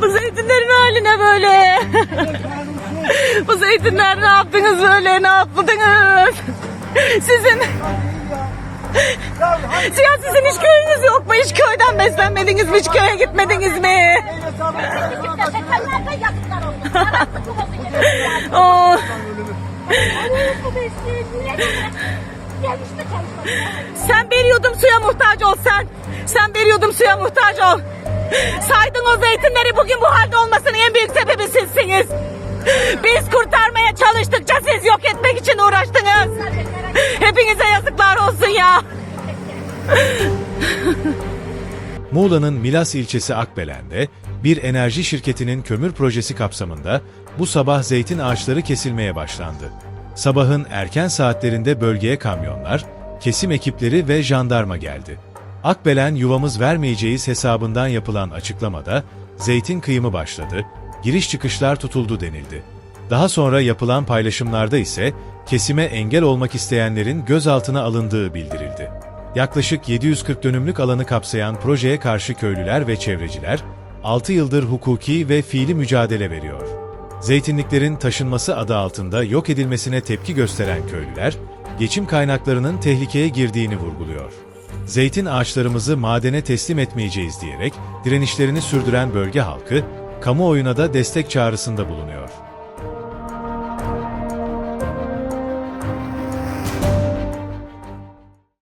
Bu zeytinlerin haline böyle. Bu zeytinler ne yaptınız böyle ne yaptınız? Sizin Ziya sizin hiç köyünüz yok mu? Hiç köyden beslenmediniz mi? Hiç köye gitmediniz mi? Çalışmaya? sen veriyordum suya muhtaç ol sen. Sen veriyordum suya muhtaç ol. Saydın o zeytinleri bugün bu halde olmasının en büyük sebebi sizsiniz. Biz kurtarmaya çalıştıkça siz yok etmek için uğraştınız. Hepinize yazıklar olsun ya. Muğla'nın Milas ilçesi Akbelen'de bir enerji şirketinin kömür projesi kapsamında bu sabah zeytin ağaçları kesilmeye başlandı. Sabahın erken saatlerinde bölgeye kamyonlar, kesim ekipleri ve jandarma geldi. Akbelen yuvamız vermeyeceğiz hesabından yapılan açıklamada zeytin kıyımı başladı, giriş çıkışlar tutuldu denildi. Daha sonra yapılan paylaşımlarda ise kesime engel olmak isteyenlerin gözaltına alındığı bildirildi. Yaklaşık 740 dönümlük alanı kapsayan projeye karşı köylüler ve çevreciler 6 yıldır hukuki ve fiili mücadele veriyor. Zeytinliklerin taşınması adı altında yok edilmesine tepki gösteren köylüler, geçim kaynaklarının tehlikeye girdiğini vurguluyor. Zeytin ağaçlarımızı madene teslim etmeyeceğiz diyerek direnişlerini sürdüren bölge halkı, kamuoyuna da destek çağrısında bulunuyor.